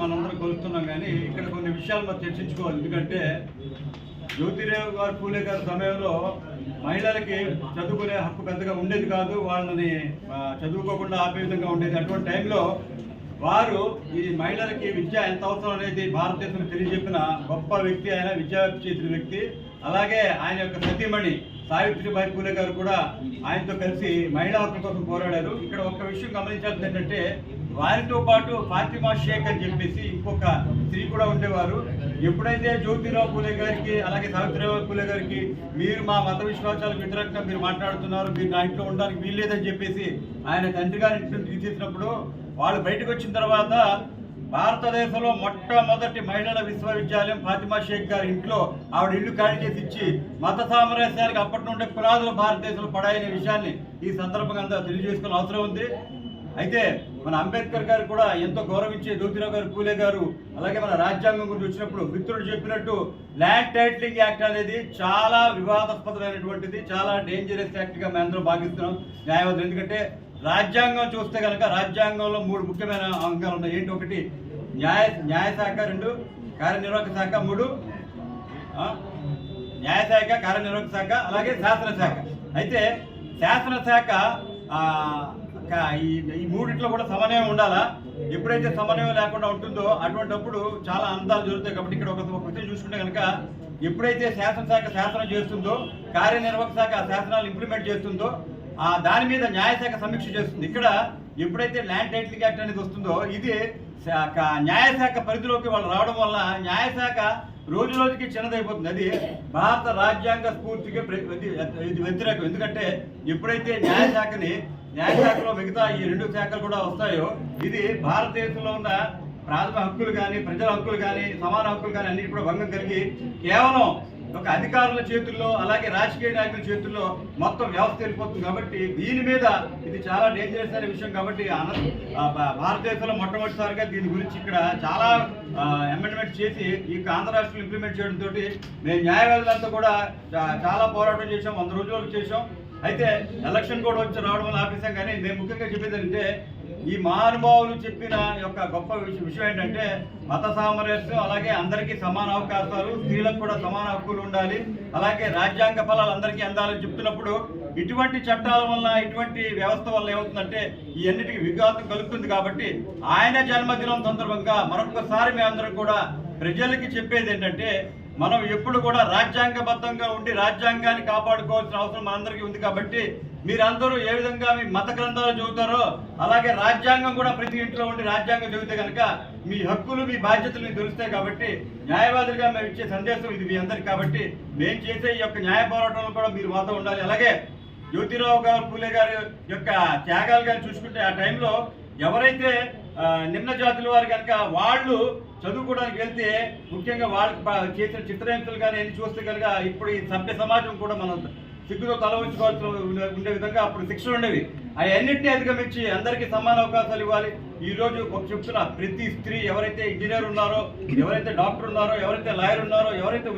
మనందరం కొలుస్తున్నాం కానీ ఇక్కడ కొన్ని విషయాలు మనం చర్చించుకోవాలి. ఎందుకంటే జ్యోతిరావు గారు పూలే గారి సమయంలో మహిళలకి చదువుకునే హక్కు పెద్దగా ఉండేది కాదు. వాళ్ళని చదువుకోకుండా ఆపే విధంగా ఉండేది. అటువంటి టైంలో వారు ఈ మహిళలకి విద్య ఎంత అవసరం అనేది భారతదేశంలో తెలియజెప్పిన గొప్ప వ్యక్తి ఆయన విద్యా చేసిన వ్యక్తి. అలాగే ఆయన యొక్క సతీమణి సావిత్రిబాయి పూలే గారు కూడా ఆయనతో కలిసి మహిళా హక్కుల కోసం పోరాడారు. ఇక్కడ ఒక విషయం గమనించాల్సింది ఏంటంటే వారితో పాటు ఫాతిమా షేక్ అని చెప్పేసి ఇంకొక స్త్రీ కూడా ఉండేవారు. ఎప్పుడైతే జ్యోతిరావు పూలే గారికి అలాగే సావిత్రిరావు పూలే గారికి మీరు మా మత విశ్వాసాలకు వ్యతిరేకంగా మీరు మాట్లాడుతున్నారు మీరు నా ఇంట్లో ఉండడానికి వీల్లేదని చెప్పేసి ఆయన తండ్రి గారి ఇంటి నుంచి తీసేసినప్పుడు వాళ్ళు బయటకు వచ్చిన తర్వాత భారతదేశంలో మొట్టమొదటి మహిళల విశ్వవిద్యాలయం ఫాతిమా షేక్ గారి ఇంట్లో ఆవిడ ఇల్లు ఖాళీ చేసి ఇచ్చి మత సామరస్యానికి అప్పటి నుండి పురాతన భారతదేశంలో పడాయనే విషయాన్ని ఈ సందర్భంగా అంతా తెలియజేసుకునే అవసరం ఉంది. అయితే మన అంబేద్కర్ గారు కూడా ఎంతో గౌరవించే జ్యోతిరావు గారు పూలే గారు అలాగే మన రాజ్యాంగం గురించి వచ్చినప్పుడు మిత్రుడు చెప్పినట్టు ల్యాండ్ టైటిలింగ్ యాక్ట్ అనేది చాలా వివాదాస్పదమైనటువంటిది చాలా డేంజరస్ యాక్ట్గా మేము అందరం భావిస్తున్నాం న్యాయవాదులు. ఎందుకంటే రాజ్యాంగం చూస్తే కనుక రాజ్యాంగంలో మూడు ముఖ్యమైన అంగాలు ఉన్నాయి. ఏంటి ఒకటి? న్యాయ న్యాయశాఖ రెండు కార్యనిర్వాహక శాఖ మూడు న్యాయశాఖ కార్యనిర్వాహక శాఖ అలాగే శాసనశాఖ అయితే శాసనశాఖ ఈ మూడిట్లో కూడా సమన్వయం ఉండాలా? ఎప్పుడైతే సమన్వయం లేకుండా ఉంటుందో అటువంటిప్పుడు చాలా అందాలు జరుగుతాయి కాబట్టి ఇక్కడ ఒక ఒక చూసుకుంటే కనుక ఎప్పుడైతే శాసనశాఖ శాసనం చేస్తుందో కార్యనిర్వాహక శాఖ ఆ శాసనాలు ఇంప్లిమెంట్ చేస్తుందో ఆ దాని మీద న్యాయశాఖ సమీక్ష చేస్తుంది. ఇక్కడ ఎప్పుడైతే ల్యాండ్ టైటిలింగ్ యాక్ట్ అనేది వస్తుందో ఇది న్యాయశాఖ పరిధిలోకి వాళ్ళు రావడం వల్ల న్యాయశాఖ రోజు రోజుకి చిన్నదైపోతుంది. అది భారత రాజ్యాంగ స్ఫూర్తికి ఇది వ్యతిరేకం. ఎందుకంటే ఎప్పుడైతే న్యాయశాఖని న్యాయశాఖలో మిగతా ఈ రెండు శాఖలు కూడా వస్తాయో ఇది భారతదేశంలో ఉన్న ప్రాథమిక హక్కులు కానీ ప్రజల హక్కులు కానీ సమాన హక్కులు కానీ అన్నిటి కూడా భంగం కలిగి కేవలం ఒక అధికారుల చేతుల్లో అలాగే రాజకీయ నాయకుల చేతుల్లో మొత్తం వ్యవస్థ వెళ్ళిపోతుంది కాబట్టి దీని మీద ఇది చాలా డేంజరస్ అనే విషయం కాబట్టి అనంత భా- భారతదేశంలో మొట్టమొదటిసారిగా దీని గురించి ఇక్కడ చాలా అమెండ్మెంట్ చేసి ఈ ఆంధ్ర రాష్ట్రంలో ఇంప్లిమెంట్ చేయడంతో మేము న్యాయవాదులంతా కూడా చాలా పోరాటం చేసాం వంద రోజులకు చేసాం అయితే ఎలక్షన్ కూడా వచ్చి రావడం వల్ల ఆపేసాం కానీ నేను ముఖ్యంగా చెప్పేది అంటే ఈ మహానుభావులు చెప్పిన యొక్క గొప్ప విషయం విషయం ఏంటంటే మత సామరస్యం అలాగే అందరికీ సమాన అవకాశాలు స్త్రీలకు కూడా సమాన హక్కులు ఉండాలి అలాగే రాజ్యాంగ ఫలాలు అందరికీ అందాలని చెప్తున్నప్పుడు ఇటువంటి చట్టాల వల్ల ఇటువంటి వ్యవస్థ వల్ల ఏమవుతుందంటే ఈ అన్నిటికీ విఘాతం కలుగుతుంది కాబట్టి ఆయన జన్మదినం సందర్భంగా మరొకసారి మేమందరం కూడా ప్రజలకి చెప్పేది ఏంటంటే మనం ఎప్పుడు కూడా రాజ్యాంగబద్ధంగా ఉండి రాజ్యాంగాన్ని కాపాడుకోవాల్సిన అవసరం మనందరికీ ఉంది కాబట్టి మీరందరూ ఏ విధంగా మీ మత గ్రంథాలు చదువుతారో అలాగే రాజ్యాంగం కూడా ప్రతి ఇంట్లో ఉండి రాజ్యాంగం చదివితే కనుక మీ హక్కులు మీ బాధ్యతలు మీకు తెలుస్తాయి కాబట్టి న్యాయవాదులుగా మేము ఇచ్చే సందేశం ఇది మీ అందరికి కాబట్టి మేము చేసే ఈ యొక్క న్యాయ పోరాటంలో కూడా మీరు మాతో ఉండాలి. అలాగే జ్యోతిరావు గారు పూలే గారి యొక్క త్యాగాలు కానీ చూసుకుంటే ఆ టైంలో ఎవరైతే నిమ్న జాతుల వారు కనుక వాళ్ళు చదువుకోవడానికి వెళ్తే ముఖ్యంగా వాళ్ళకి చేసిన చిత్రహింసలు కానీ ఎన్ని చూస్తే కనుక ఇప్పుడు ఈ సభ్య సమాజం కూడా మనం సిగ్గుతో తల ఉంచుకోవాల్సిన ఉండే- విధంగా అప్పుడు శిక్షలు ఉండేవి. అవన్నింటినీ అధిగమించి అందరికీ సమాన అవకాశాలు ఇవ్వాలి. ఈ రోజు ఒక చెప్తున్నా ప్రతి స్త్రీ ఎవరైతే ఇంజనీర్ ఉన్నారో ఎవరైతే డాక్టర్ ఉన్నారో ఎవరైతే లాయర్ ఉన్నారో ఎవరైతే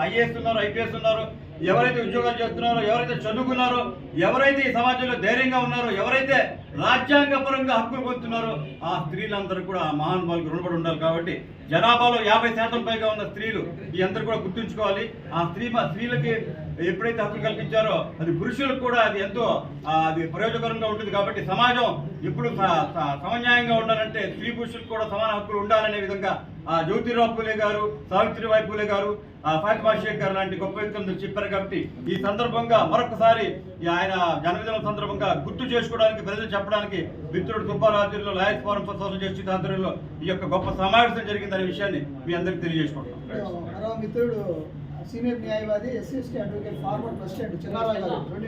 ఐఏఎస్ ఉన్నారో ఐపీఎస్ ఉన్నారో ఎవరైతే ఉద్యోగాలు చేస్తున్నారో ఎవరైతే చదువుకున్నారో ఎవరైతే ఈ సమాజంలో ధైర్యంగా ఉన్నారో ఎవరైతే రాజ్యాంగపరంగా హక్కులు పొందుతున్నారో ఆ స్త్రీలందరూ కూడా ఆ మహానుభావులకు రుణపడి ఉండాలి కాబట్టి జనాభాలో యాభై శాతం పైగా ఉన్న స్త్రీలు ఈ అందరూ కూడా గుర్తుంచుకోవాలి. ఆ స్త్రీ స్త్రీలకి ఎప్పుడైతే హక్కులు కల్పించారో అది పురుషులకు కూడా అది ఎంతో అది ప్రయోజకరంగా ఉంటుంది కాబట్టి సమాజం ఎప్పుడు స- సమన్యాయంగా ఉండాలంటే స్త్రీ పురుషులకు కూడా సమాన హక్కులు ఉండాలనే విధంగా ఆ జ్యోతిరావు పూలే గారు సావిత్రిబాయి పూలే గారు ఆ ఫాతిమా షేక్ గారు లాంటి గొప్ప వ్యక్తులు చెప్పారు కాబట్టి ఈ సందర్భంగా మరొకసారి ఆయన జన్మదినం సందర్భంగా గుర్తు చేసుకోవడానికి ప్రజలు చెప్పడానికి మిత్రుడు సుబ్బారావు ఆధ్వర్యంలో lawyers forum for social justice ఆధ్వర్యంలో ఈ యొక్క గొప్ప సమావేశం జరిగిందనే విషయాన్ని మీ అందరికీ తెలియజేసుకుంటున్నాం. మిత్రుడు సీనియర్ న్యాయవాది SC ST advocate former president Chinnarao garu. రెండు